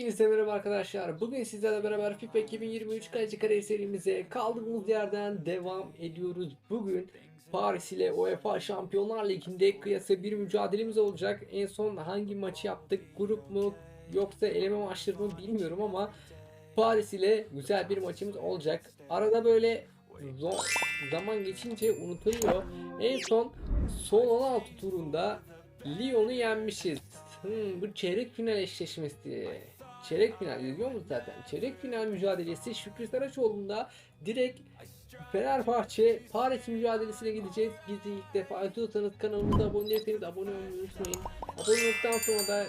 Hepinize merhaba arkadaşlar. Bugün sizlerle beraber FIFA 2023 kaleci kare serimize kaldığımız yerden devam ediyoruz. Bugün Paris ile UEFA Şampiyonlar Ligi'nde kıyasa bir mücadelemiz olacak. En son hangi maçı yaptık? Grup mu yoksa eleme maçları mı bilmiyorum ama Paris ile güzel bir maçımız olacak. Arada böyle zaman geçince unutuluyor. En son son 16 turunda Lyon'u yenmişiz. Hmm, bu çeyrek final eşleşmesi. Çeyrek final izliyor musun zaten? Çeyrek final mücadelesi Şükrü Saraçoğlu'nda direkt Fenerbahçe Paris mücadelesine gideceğiz. Bizi ilk defa izliyorsanız kanalımıza abone değilseniz abone olmayı unutmayın. Abone olduktan sonra da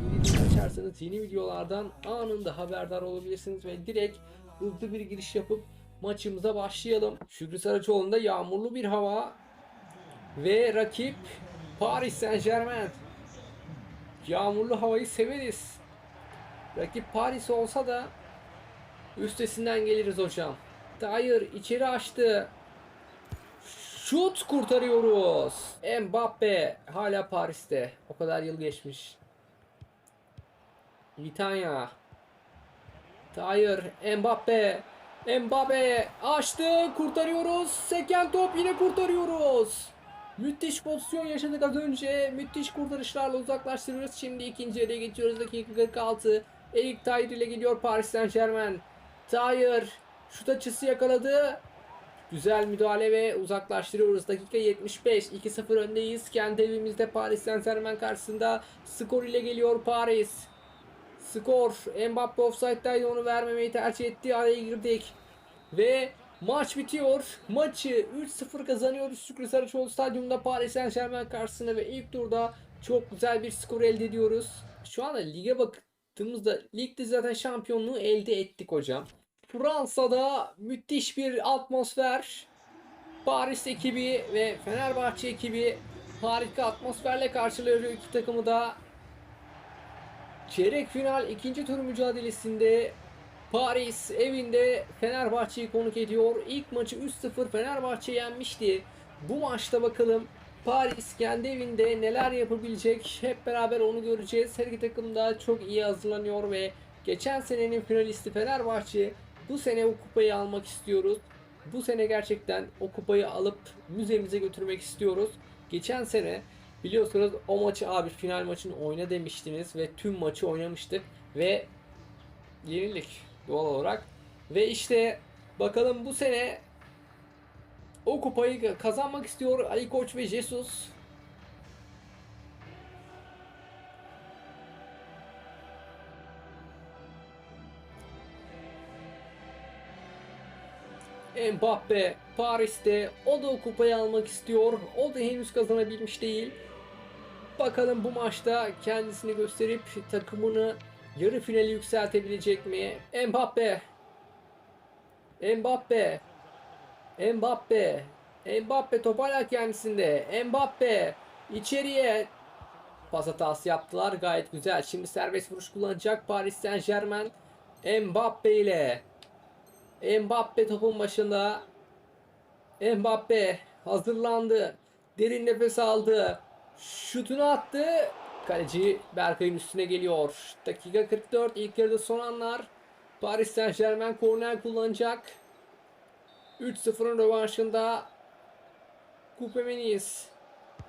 bildirim açarsanız yeni videolardan anında haberdar olabilirsiniz ve direkt hızlı bir giriş yapıp maçımıza başlayalım. Şükrü Saraçoğlu'nda yağmurlu bir hava ve rakip Paris Saint Germain. Yağmurlu havayı severiz. Rakip Paris olsa da üstesinden geliriz hocam. Tahir içeri açtı. Şut kurtarıyoruz. Mbappe hala Paris'te. O kadar yıl geçmiş. Vitanya. Tahir Mbappe. Mbappe açtı. Kurtarıyoruz. Seken top yine kurtarıyoruz. Müthiş pozisyon yaşadık az önce. Müthiş kurtarışlarla uzaklaştırıyoruz. Şimdi ikinci yarıya geçiyoruz. Dakika 46. Erik Tahir ile geliyor Paris Saint Germain. Tahir şut açısı yakaladı. Güzel müdahale ve uzaklaştırıyoruz. Dakika 75. 2-0 öndeyiz. Kendi evimizde Paris Saint Germain karşısında skor ile geliyor Paris. Skor. Mbappe offside'daydı onu vermemeyi tercih etti. Araya girdik. Ve maç bitiyor. Maçı 3-0 kazanıyoruz. Şükrü Saraçoğlu Stadyumunda Paris Saint Germain karşısında ve ilk turda çok güzel bir skor elde ediyoruz. Şu anda lige baktığımızda ligde zaten şampiyonluğu elde ettik hocam. Fransa'da müthiş bir atmosfer. Paris ekibi ve Fenerbahçe ekibi harika atmosferle karşılıyor iki takımı da. Çeyrek final ikinci tur mücadelesinde Paris evinde Fenerbahçe'yi konuk ediyor. İlk maçı 3-0 Fenerbahçe yenmişti. Bu maçta bakalım Paris kendi evinde neler yapabilecek hep beraber onu göreceğiz. Her iki takım da çok iyi hazırlanıyor ve geçen senenin finalisti Fenerbahçe bu sene o kupayı almak istiyoruz. Bu sene gerçekten o kupayı alıp müzemize götürmek istiyoruz. Geçen sene biliyorsunuz o maçı abi final maçını oyna demiştiniz ve tüm maçı oynamıştık ve yenildik doğal olarak. Ve işte bakalım bu sene o kupayı kazanmak istiyor Ali Koç ve Jesus. Mbappe Paris'te o da o kupayı almak istiyor. O da henüz kazanabilmiş değil. Bakalım bu maçta kendisini gösterip takımını yarı finali yükseltebilecek mi? Mbappe. Mbappe. Mbappe. Mbappe top hala kendisinde. Mbappe içeriye pas hatası yaptılar. Gayet güzel. Şimdi serbest vuruş kullanacak Paris Saint Germain. Mbappe ile. Mbappe topun başında. Mbappe hazırlandı. Derin nefes aldı. Şutunu attı. Kaleci Berkay'ın üstüne geliyor. Dakika 44 ilk yarıda son anlar. Paris Saint Germain korner kullanacak. 3-0'ın rövanşında Kupemeniz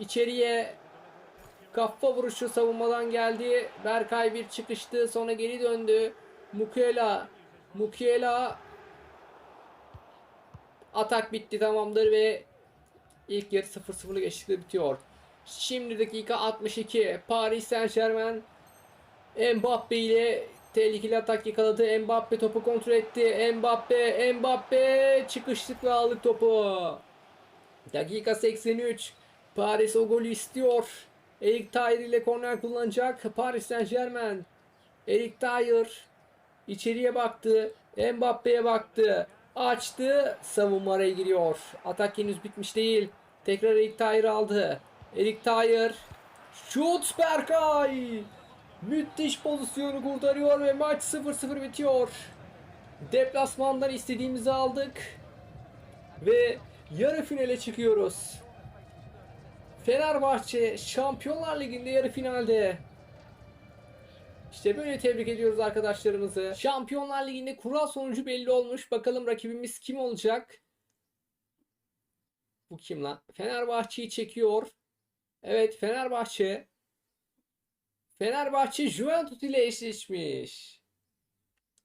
içeriye kafa vuruşu savunmadan geldi. Berkay bir çıkıştı sonra geri döndü. Mukiela Mukiela atak bitti tamamdır ve ilk yarı 0-0'lık eşlikle bitiyor. Şimdi dakika 62. Paris Saint Germain Mbappe ile tehlikeli atak yakaladı. Mbappe topu kontrol etti. Mbappe, Mbappe çıkıştık ve aldık topu. Dakika 83. Paris o golü istiyor. Erik Tahir ile korner kullanacak. Paris Saint Germain. Erik Tahir içeriye baktı. Mbappe'ye baktı. Açtı. Savunma araya giriyor. Atak henüz bitmiş değil. Tekrar Erik Tahir aldı. Erik Tahir. Şut Berkay. Müthiş pozisyonu kurtarıyor ve maç 0-0 bitiyor. Deplasmandan istediğimizi aldık. Ve yarı finale çıkıyoruz. Fenerbahçe Şampiyonlar Ligi'nde yarı finalde. İşte böyle tebrik ediyoruz arkadaşlarımızı. Şampiyonlar Ligi'nde kural sonucu belli olmuş. Bakalım rakibimiz kim olacak? Bu kim lan? Fenerbahçe'yi çekiyor. Evet Fenerbahçe. Fenerbahçe Juventus ile eşleşmiş.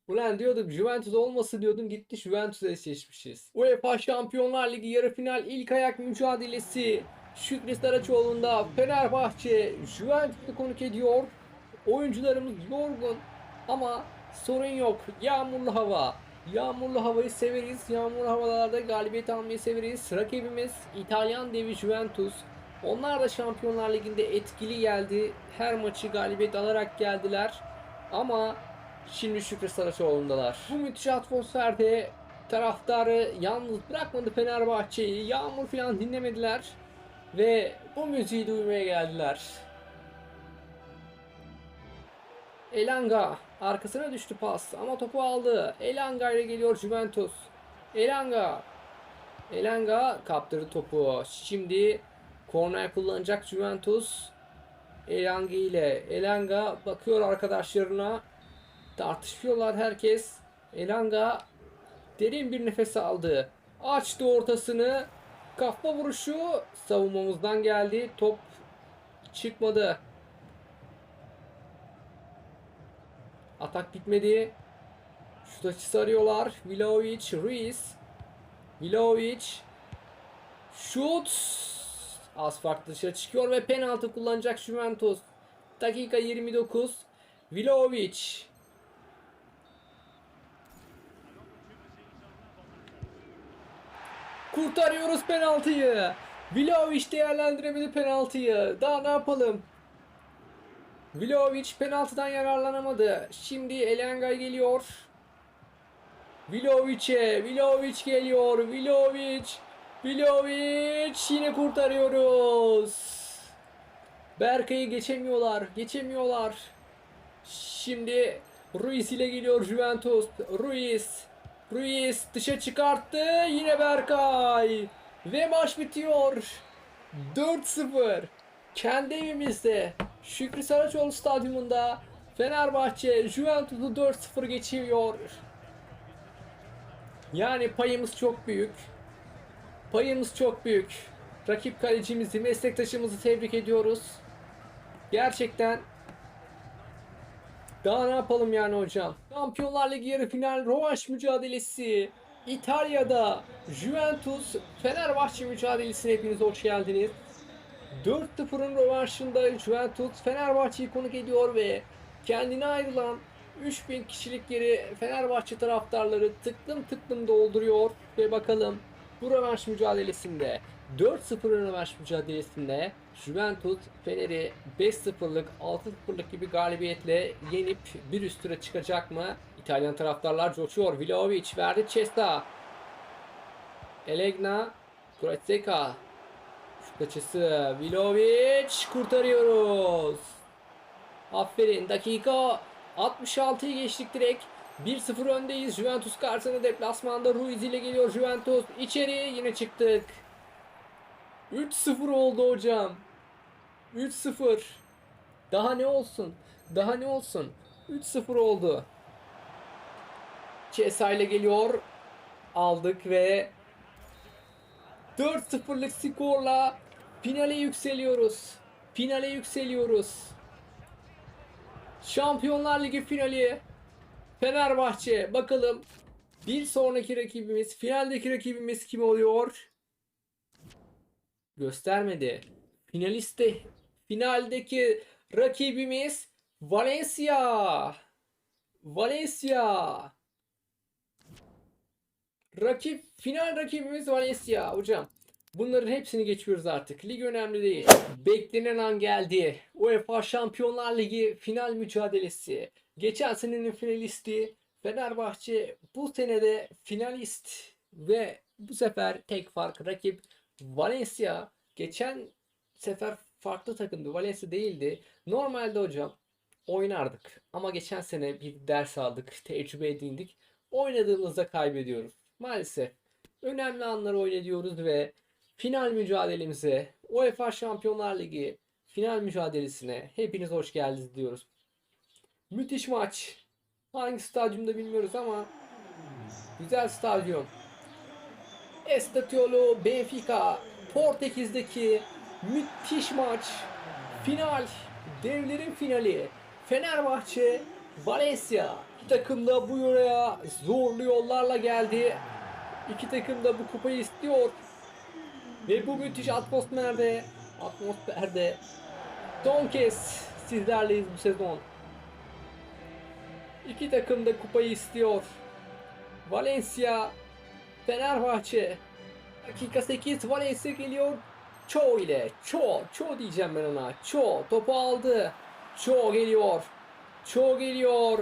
Ulan diyordum Juventus olması diyordum gitti Juventus'la eşleşmişiz. UEFA Şampiyonlar Ligi yarı final ilk ayak mücadelesi. Şükrü Saraçoğlu'nda Fenerbahçe Juventus'u konuk ediyor. Oyuncularımız yorgun ama sorun yok. Yağmurlu hava. Yağmurlu havayı severiz. Yağmurlu havalarda galibiyet almayı severiz. Rakibimiz İtalyan devi Juventus. Onlar da Şampiyonlar Ligi'nde etkili geldi. Her maçı galibiyet alarak geldiler. Ama şimdi Şükrü Saraçoğlu'ndalar. Bu müthiş atmosferde taraftarı yalnız bırakmadı Fenerbahçe'yi. Yağmur falan dinlemediler. Ve bu müziği duymaya geldiler. Elanga arkasına düştü pas ama topu aldı. Elanga ile geliyor Juventus. Elanga. Elanga kaptırdı topu. Şimdi korner kullanacak Juventus. Elanga ile Elanga bakıyor arkadaşlarına. Tartışıyorlar herkes. Elanga derin bir nefes aldı. Açtı ortasını. Kafa vuruşu savunmamızdan geldi. Top çıkmadı. Atak bitmedi. Şut açısı arıyorlar. Vlahovic, Ruiz. Vlahovic. Şut. Az farklı dışarı çıkıyor ve penaltı kullanacak Juventus. Dakika 29. Vlahovic. Kurtarıyoruz penaltıyı. Vlahovic değerlendiremedi penaltıyı. Daha ne yapalım? Vlahovic penaltıdan yararlanamadı. Şimdi Elanga geliyor. Vlahovic'e, Vlahovic geliyor. Vlahovic, Vlahovic yine kurtarıyoruz. Berkay'ı geçemiyorlar, geçemiyorlar. Şimdi Ruiz ile geliyor Juventus. Ruiz, Ruiz dışa çıkarttı. Yine Berkay. Ve maç bitiyor. 4-0. Kendi evimizde Şükrü Saraçoğlu stadyumunda Fenerbahçe Juventus'u 4-0 geçiyor. Yani payımız çok büyük. Payımız çok büyük. Rakip kalecimizi, meslektaşımızı tebrik ediyoruz. Gerçekten daha ne yapalım yani hocam? Şampiyonlar Ligi yarı final rövanş mücadelesi. İtalya'da Juventus Fenerbahçe mücadelesine hepiniz hoş geldiniz. 4-0'ın rövanşında Juventus Fenerbahçe'yi konuk ediyor ve kendine ayrılan 3000 kişilik yeri Fenerbahçe taraftarları tıklım tıklım dolduruyor ve bakalım bu rövanş mücadelesinde 4-0'ın rövanş mücadelesinde Juventus Fener'i 5-0'lık 6-0'lık gibi galibiyetle yenip bir üst tura çıkacak mı? İtalyan taraftarlar coşuyor. Vlahovic verdi Cesta. Elegna Goretzka Şut açısı Vlahovic kurtarıyoruz. Aferin dakika 66'yı geçtik direkt. 1-0 öndeyiz. Juventus karşısında deplasmanda Ruiz ile geliyor Juventus. İçeri yine çıktık. 3-0 oldu hocam. 3-0. Daha ne olsun? Daha ne olsun? 3-0 oldu. Cesa ile geliyor. Aldık ve 4-0'lık skorla finale yükseliyoruz. Finale yükseliyoruz. Şampiyonlar Ligi finali Fenerbahçe. Bakalım bir sonraki rakibimiz, finaldeki rakibimiz kim oluyor? Göstermedi. Finaliste finaldeki rakibimiz Valencia. Valencia. Rakip final rakibimiz Valencia hocam. Bunların hepsini geçiyoruz artık. Lig önemli değil. Beklenen an geldi. UEFA Şampiyonlar Ligi final mücadelesi. Geçen senenin finalisti Fenerbahçe bu senede finalist ve bu sefer tek fark rakip Valencia. Geçen sefer farklı takımdı. Valencia değildi. Normalde hocam oynardık. Ama geçen sene bir ders aldık. Tecrübe edindik. Oynadığımızda kaybediyoruz. Maalesef önemli anları oynatıyoruz ve final mücadelemize UEFA Şampiyonlar Ligi final mücadelesine hepiniz hoş geldiniz diyoruz. Müthiş maç. Hangi stadyumda bilmiyoruz ama güzel stadyum. Estatiolo Benfica Portekiz'deki müthiş maç. Final. Devlerin finali. Fenerbahçe Valencia. İki takım da bu yöreye zorlu yollarla geldi. İki takım da bu kupayı istiyor. Ve bu müthiş atmosferde atmosferde son kez sizlerleyiz bu sezon. İki takım da kupayı istiyor. Valencia, Fenerbahçe. Dakika 8 Valencia geliyor. Cho ile. Cho. Cho diyeceğim ben ona. Cho. Topu aldı. Cho geliyor. Cho geliyor.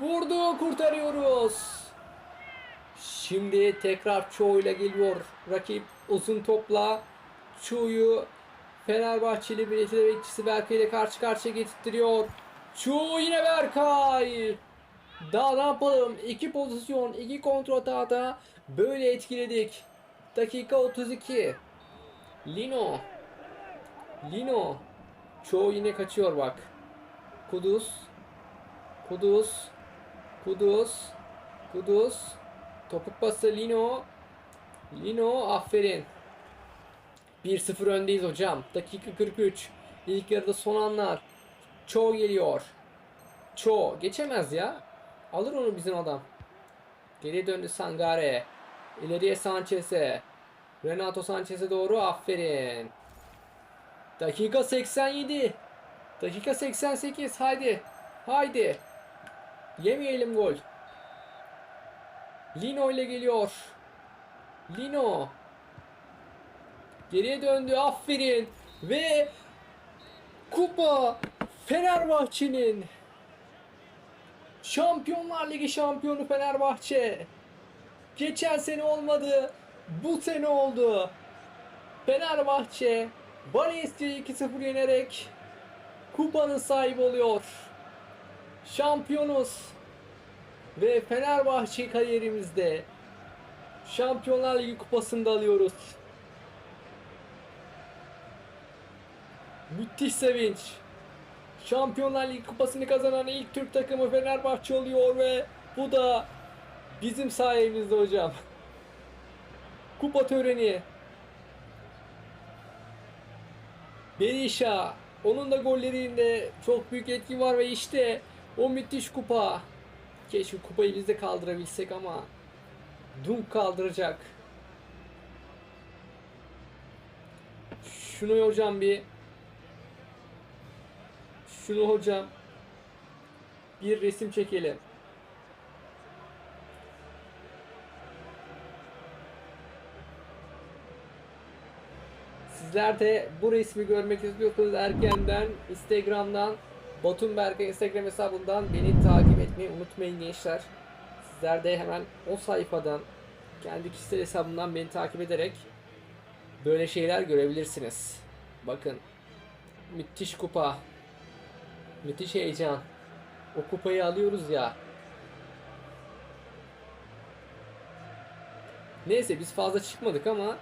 Vurdu. Kurtarıyoruz. Şimdi tekrar Cho ile geliyor. Rakip uzun topla. Cho'yu Fenerbahçeli bir bekçisi Berkay ile karşı karşıya getirtiyor. Cho yine Berkay. Daha ne yapalım? İki pozisyon, iki kontrol atada böyle etkiledik. Dakika 32. Lino. Lino. Çoğu yine kaçıyor bak. Kudus. Kudus. Kudus. Kudus. Topuk pası Lino. Lino aferin. 1-0 öndeyiz hocam. Dakika 43. İlk yarıda son anlar. Çoğu geliyor. Çoğu geçemez ya. Alır onu bizim adam. Geri döndü Sangare. İleriye Sanchez'e. Renato Sanchez'e doğru aferin. Dakika 87. Dakika 88. Haydi. Haydi. Yemeyelim gol. Lino ile geliyor. Lino. Geriye döndü. Aferin. Ve kupa Fenerbahçe'nin Şampiyonlar Ligi şampiyonu Fenerbahçe. Geçen sene olmadı. Bu sene oldu. Fenerbahçe Valencia'yı 2-0 yenerek kupanın sahibi oluyor. Şampiyonuz. Ve Fenerbahçe kariyerimizde Şampiyonlar Ligi kupasını da alıyoruz. Müthiş sevinç. Şampiyonlar Ligi kupasını kazanan ilk Türk takımı Fenerbahçe oluyor ve bu da bizim sayemizde hocam. Kupa töreni. Berisha. Onun da gollerinde çok büyük etki var ve işte o müthiş kupa. Keşke kupayı biz de kaldırabilsek ama Dunk kaldıracak. Şunu hocam bir şunu hocam bir resim çekelim. Sizler de bu resmi görmek istiyorsanız erkenden Instagram'dan Batum Berkay Instagram hesabından beni takip etmeyi unutmayın gençler. Sizler de hemen o sayfadan kendi kişisel hesabımdan beni takip ederek böyle şeyler görebilirsiniz. Bakın müthiş kupa. Müthiş heyecan. O kupayı alıyoruz ya. Neyse biz fazla çıkmadık ama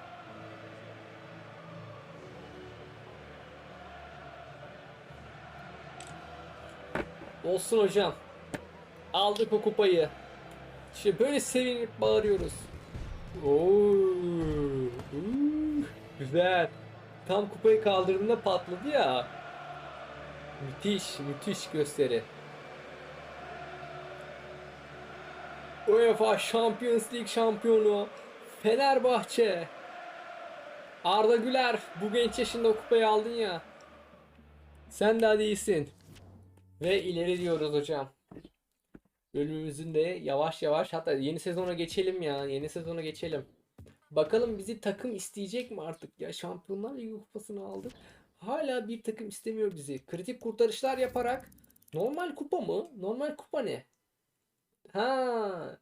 Olsun hocam. Aldık o kupayı. İşte böyle sevinip bağırıyoruz. Oo, güzel. Tam kupayı kaldırdığında patladı ya. Müthiş, müthiş gösteri. UEFA Champions League şampiyonu Fenerbahçe. Arda Güler bu genç yaşında kupayı aldın ya. Sen de hadi iyisin. Ve ileri diyoruz hocam. Bölümümüzün de yavaş yavaş hatta yeni sezona geçelim ya. Yeni sezona geçelim. Bakalım bizi takım isteyecek mi artık ya? Şampiyonlar Ligi kupasını aldık. Hala bir takım istemiyor bizi. Kritik kurtarışlar yaparak normal kupa mı? Normal kupa ne? Ha.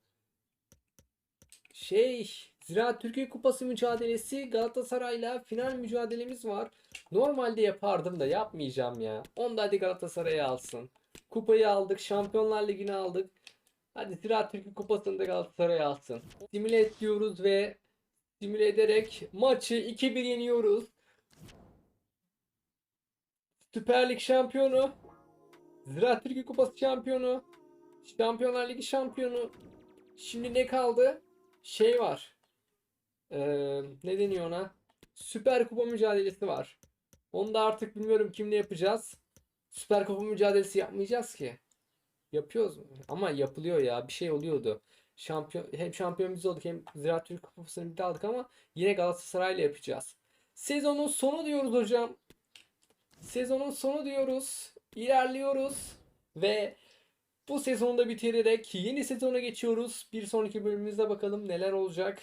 Şey, Ziraat Türkiye Kupası mücadelesi Galatasaray'la final mücadelemiz var. Normalde yapardım da yapmayacağım ya. Onda hadi Galatasaray'ı alsın. Kupayı aldık, Şampiyonlar Ligi'ni aldık. Hadi Ziraat Türkiye Kupası'nı da alsın. Simüle et diyoruz ve simüle ederek maçı 2-1 yeniyoruz. Süper Lig şampiyonu Ziraat Türkiye Kupası şampiyonu, Şampiyonlar Ligi şampiyonu. Şimdi ne kaldı? Şey var. Ee, ne deniyor ona? Süper Kupa mücadelesi var. Onu da artık bilmiyorum kimle yapacağız. Süper Kupa mücadelesi yapmayacağız ki. Yapıyoruz mu? Ama yapılıyor ya. Bir şey oluyordu. Şampiyon, hem şampiyon biz olduk hem Ziraat Türkiye Kupası'nı bir aldık ama yine Galatasaray'la yapacağız. Sezonun sonu diyoruz hocam. Sezonun sonu diyoruz. İlerliyoruz. Ve bu sezonu da bitirerek yeni sezona geçiyoruz. Bir sonraki bölümümüzde bakalım neler olacak.